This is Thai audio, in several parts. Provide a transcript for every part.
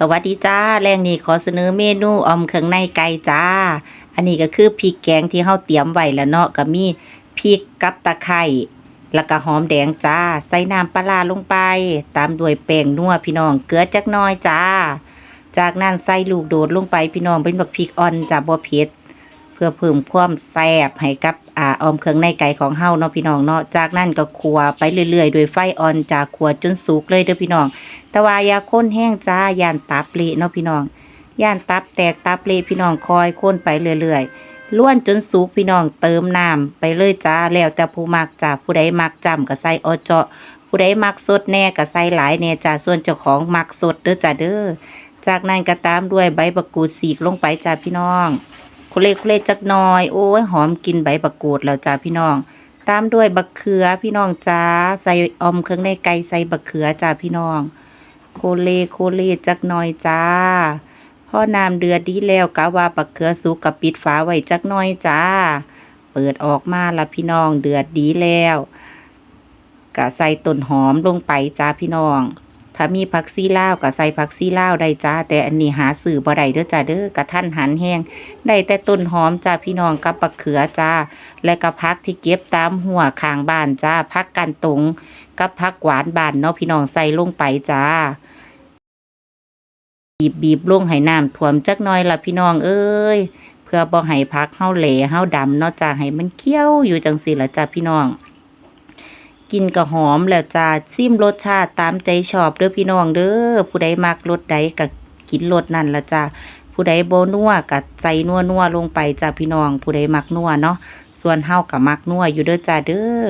สวัสดีจ้า แรงนี้ขอเสนอเมนูอมเครื่องในไก่จ้า อันนี้ก็คือพริกแกงที่เฮาเตรียมไว้แล้วเนาะก็มีพริกกับตะไคร้แล้วก็หอมแดงจ้า ใส่น้ำปลาลงไป ตามด้วยแป้งนัวพี่น้องเกลือจักหน้อยจ้า จากนั้นใส่ลูกโดดลงไปพี่น้องเป็นแบบพริกอ่อนจ้าบ่เผ็ด เพื่อเพิ่มความแซ่บให้กับอ่าออมเครื่องในไก่ของเฮาเนาะพี่น้องเนาะจากนั้นก็คั่วไปเรื่อยๆโดวยไฟอ่อนจากคั่วจนสุกเลยเด้อพี่น้อง แต่ว่าอย่าข้นแห้งจ้าย่านตับเละเนาะพี่น้องย่านตับแตกตับเละพี่น้องคอยข้นไปเรื่อยๆล้วนจนสุกพี่น้องเติมน้ำไปเลยจ้าแล้วแต่ผู้มักจ้าผู้ใดมักจำก็ใส่ออเจาะ ผู้ใดมักสดแน่ก็ใส่หลายแน่จ้าส่วนเจ้าของมักสดเด้อจ้าเด้อจากนั้นก็ตามด้วยใบบักกูดสีกลงไปจ้าพี่น้อง คุเลคุเลจักหน่อย โอ้ยหอมกินใบบักกูดแล้วจ้าพี่น้อง ตามด้วยบักเขือพี่น้องจ้าใส่อมเครื่องในไก่ใส่บักเขือจ้าพี่น้องโคเลโคเลจักหน่อยจ้าพ่อน้ำเดือดดีแล้วกะว่าบักเขือสุกกับปิดฝาไว้จักหน่อยจ้า เปิดออกมาละพี่น้องเดือดดีแล้วกะใส่ต้นหอมลงไปจ้าพี่น้อง ถ้ามีผักซีลาวก็ใส่ผักซีลาวได้จ้า แต่อันนี้หาซื้อบ่ได้เด้อจ้าเด้อกระท่านหันแห้งได้แต่ต้นหอมจ้าพี่น้องกับบักเขือจ้า และก็ผักที่เก็บตามหัวข้างบ้านจ้าผักกันตงกับผักหวานบานเนาะพี่น้องใส่ลงไปจ้าบีบบีบลงให้น้ำท่วมจักน่อยละพี่น้องเอ้ยเพื่อบ่ให้ผักเฮาเหลเฮาดำเนาะจ้าให้มันเคี้ยวอยู่จังซี่ละจ้าพี่น้อง กินกะหอมแล้วจ้าซิมรสชาติตามใจชอบเด้อพี่น้องเด้อผู้ใดมักรสใดก็กินรสนั่นละจ้าผู้ใดโบนัวก็ใส่นัวนัวลงไปจ้าพี่น้อง ผู้ใดมักนัวเนาะส่วนเฮากับมักนัวอยู่เด้อจ้าเด้อ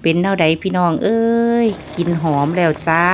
เป็นเน่าใดพี่น้องเอ้ยกินหอมแล้วจ้า